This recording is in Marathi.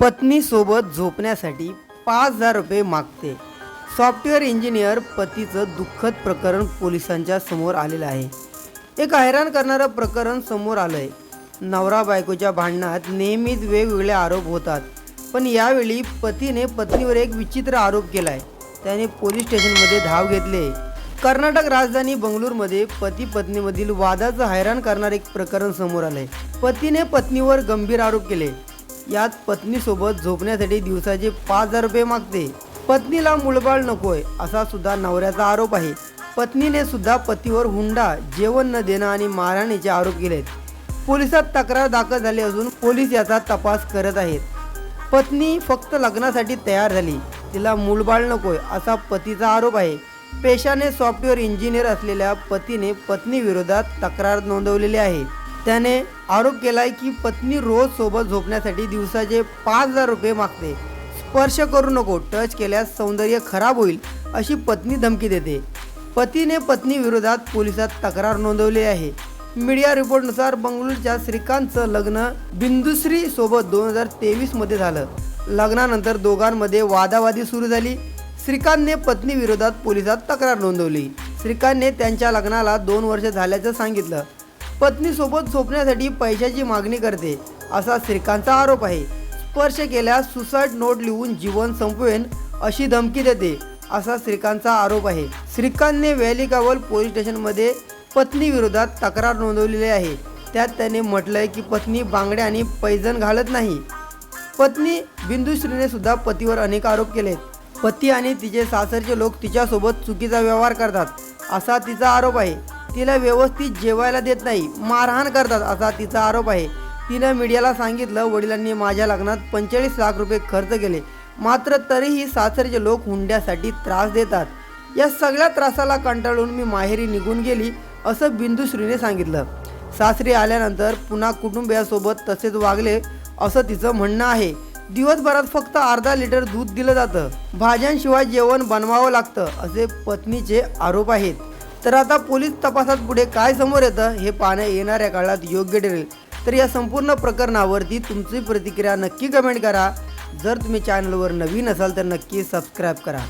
पत्नीसोबत झोपण्यासाठी पाच हजार रुपये मागते. सॉफ्टवेअर इंजिनियर पतीचं दुःखद प्रकरण पोलिसांच्या समोर आलेलं आहे. एक हैराण करणारं प्रकरण समोर आलं आहे नवरा बायकोच्या भांडणात नेहमीच वेगवेगळे आरोप होतात. पण यावेळी पतीने पत्नीवर एक विचित्र आरोप केला आहे त्याने पोलीस स्टेशनमध्ये धाव घेतले. कर्नाटक राजधानी बंगळूरमध्ये पती पत्नीमधील वादाचं हैराण करणारे एक प्रकरण समोर आलं आहे पतीने पत्नीवर गंभीर आरोप केले. यात पत्नीसोबत झोपण्यासाठी दिवसाचे पाच हजार रुपये मागते. पत्नीला मुळबाळ नकोय असा सुद्धा नवऱ्याचा आरोप आहे. पत्नीने सुद्धा पतीवर हुंडा जेवण न देणं आणि मारहाणीचे आरोप केलेत. पोलिसात तक्रार दाखल झाली असून पोलीस याचा तपास करत आहेत. पत्नी फक्त लग्नासाठी तयार झाली. तिला मूलबाळ नकोय असा पतीचा आरोप आहे. पेशाने सॉफ्टवेअर इंजिनियर असलेल्या पतीने पत्नीविरोधात तक्रार नोंदवलेली आहे. त्याने आरोप केलाय की पत्नी रोज सोबत झोपण्यासाठी दिवसाचे पाच हजार रुपये मागते. स्पर्श करू नको टच केल्यास सौंदर्य खराब होईल अशी पत्नी धमकी देते. पतीने पत्नी विरोधात पोलिसात तक्रार नोंदवली आहे. मीडिया रिपोर्टनुसार बंगळूरच्या श्रीकांतचं लग्न बिंदुश्री सोबत दोन हजार तेवीसमध्ये झालं. लग्नानंतर दोघांमध्ये वादावादी सुरू झाली. श्रीकांतने पत्नीविरोधात पोलिसात तक्रार नोंदवली. श्रीकांतने त्यांच्या लग्नाला दोन वर्ष झाल्याचं सांगितलं. पत्नीसोबत झोपण्यासाठी पैशाची मागणी करते असा श्रीकांतचा आरोप आहे. स्पर्श केल्यास सुसाईड नोट लिहून जीवन संपवेन अशी धमकी देते असा श्रीकांतचा आरोप आहे. श्रीकांतने व्हॅलिकावल पोलीस स्टेशनमध्ये पत्नीविरोधात तक्रार नोंदवलेली आहे. त्यात त्याने म्हटलंय की पत्नी बांगड्या आणि पैजण घालत नाही. पत्नी बिंदुश्रीने सुद्धा पतीवर अनेक आरोप केलेत. पती आणि तिचे सासरचे लोक तिच्यासोबत चुकीचा व्यवहार करतात असा तिचा आरोप आहे. तिला व्यवस्थित जेवायला देत नाही. मारहाण करतात असा तिचा आरोप आहे. तिनं मीडियाला सांगितलं वडिलांनी माझ्या लग्नात पंचेचाळीस लाख रुपये खर्च केले. मात्र तरीही सासरचे लोक हुंड्यासाठी त्रास देतात. या सगळ्या त्रासाला कंटाळून मी माहेरी निघून गेली असं बिंदुश्रीने सांगितलं. सासरी आल्यानंतर पुन्हा कुटुंबियासोबत तसेच वागले असं तिचं म्हणणं आहे. दिवसभरात फक्त अर्धा लिटर दूध दिलं जातं. भाज्यांशिवाय जेवण बनवावं लागतं असे पत्नीचे आरोप आहेत. तर आता पोलीस तपासात पुढे काय समोर येतं हे पाहण्या येणाऱ्या काळात योग्य ठरेल. तर या संपूर्ण प्रकरणावरती तुमची प्रतिक्रिया नक्की कमेंट करा. जर तुम्ही चॅनलवर नवीन असाल तर नक्की सबस्क्राईब करा.